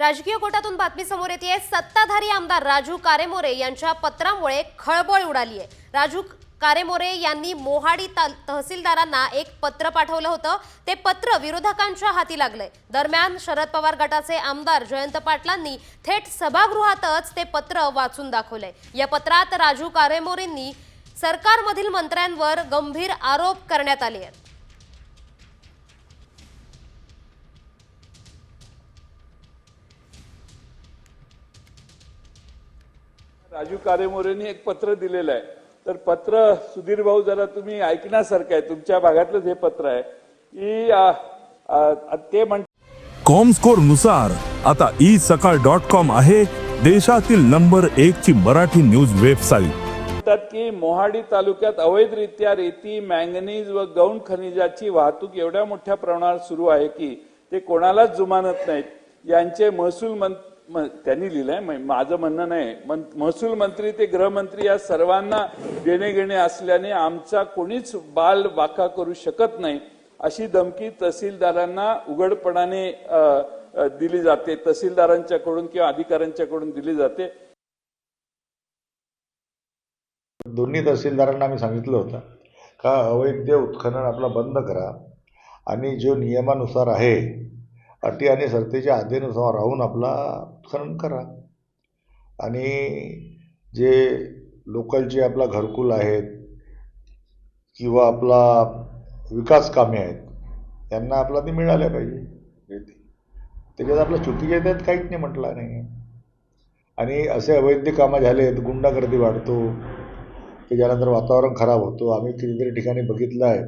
राजकीय कोटातून बातमी समोर येते सत्ताधारी आमदार राजू कारेमोरे यांच्या पत्रामुळे खळबळ उडाली आहे. राजू कारेमोरे यांनी मोहाडी तहसीलदारांना एक पत्र पाठवलं होतं. ते पत्र विरोधकांच्या हाती लागलंय. दरम्यान शरद पवार गटाचे आमदार जयंत पाटलांनी थेट सभागृहातच ते पत्र वाचून दाखवलंय. या पत्रात राजू कारेमोरेंनी सरकारमधील मंत्र्यांवर गंभीर आरोप करण्यात आले आहेत. राजू कारेमोरेंनी एक पत्र दिलेलं आहे. तर पत्र सुधीर भाऊ जरा तुम्ही ऐकण्यासारखं आहे. तुमच्या भागातलंच हे पत्र आहे. की आ, आ, ते म्हण कॉमस्कोरनुसार आता ई सकाळ डॉट कॉम आहे देशातील नंबर एक ची मराठी न्यूज वेबसाईट. म्हणतात की मोहाडी तालुक्यात अवैधरित्या रेती मँगनीज व गौण खनिजाची वाहतूक एवढ्या मोठ्या प्रमाणावर सुरू आहे की ते कोणालाच जुमानत नाहीत. यांचे महसूल मं- मग त्यांनी लिहिलंय माझं म्हणणं नाही. मन- महसूल मंत्री ते गृहमंत्री या सर्वांना देणे घेणे असल्याने आमचा कोणीच बाल वाका करू शकत नाही. अशी धमकी तहसीलदारांना उघडपणाने दिली जाते. तहसीलदारांच्याकडून किंवा अधिकाऱ्यांच्याकडून दिली जाते. दोन्ही तहसीलदारांना आम्ही सांगितलं होतं का अवैध उत्खनन आपला बंद करा. आणि जो नियमानुसार आहे अटी आणि शर्तीच्या आधीनुसार राहून आपला उत्खनन करा. आणि जे लोकलचे आपला घरकुल आहेत किंवा आपला विकास कामे आहेत त्यांना आपला ते मिळाल्या पाहिजे. त्याच्यात आपल्या चुकीच्या त्यात काहीच नाही म्हटलं नाही आणि असे अवैध कामं झालेत गुंडागर्दी वाढतो की ज्यानंतर वातावरण खराब होतो. आम्ही कितीतरी ठिकाणी बघितलं आहे.